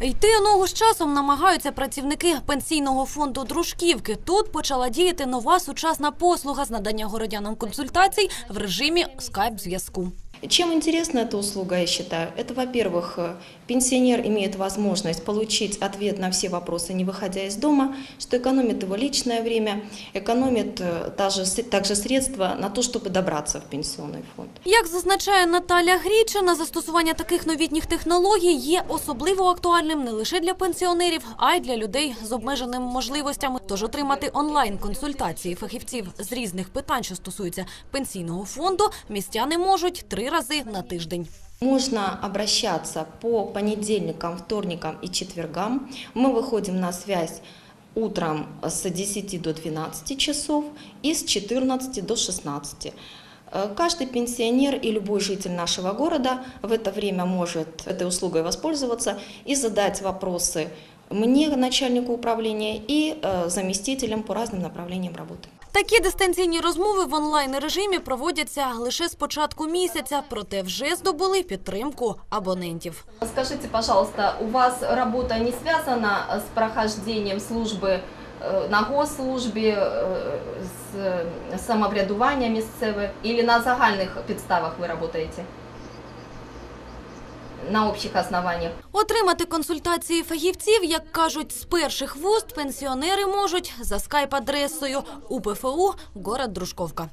Йти ногу з часом намагаються працівники пенсійного фонду Дружківки. Тут почала діяти нова сучасна послуга з надання городянам консультацій в режимі скайп-зв'язку. Чем интересна эта услуга, я считаю? Это, во-первых, э, пенсионер имеет возможность получить ответ на все вопросы, не выходя из дома, что экономит его личное время, экономит э, также, также средства на то, чтобы добраться в пенсионный фонд. Як зазначає Наталя Грічина, застосування таких новітніх технологій є особливо актуальним не лише для пенсіонерів, а й для людей з обмеженими можливостями. Тож отримати онлайн-консультації фахівців з різних питань, що стосуються пенсійного фонду, містяни можуть три рази на тиждень. Можно обращаться по понедельникам, вторникам и четвергам. Мы выходим на связь утром с 10 до 12 часов и с 14 до 16. Э, Каждый пенсионер и любой житель нашего города в это время может этой услугой воспользоваться и задать вопросы мне, начальнику управления, и э, заместителям по разным направлениям работы. Такі дистанційні розмови в онлайн режимі проводяться лише з початку місяця, проте вже здобули підтримку абонентів. Скажите, пожалуйста, у вас работа не связана с прохождением службы э, на госслужбі, э, з самоврядування місцеве, или на загальних підставах ви працюєте? На общих основаниях? Отримати консультації фахівців, як кажуть, з перших вуст пенсіонери можуть за скайп-адресою УПФУ «Город Дружковка».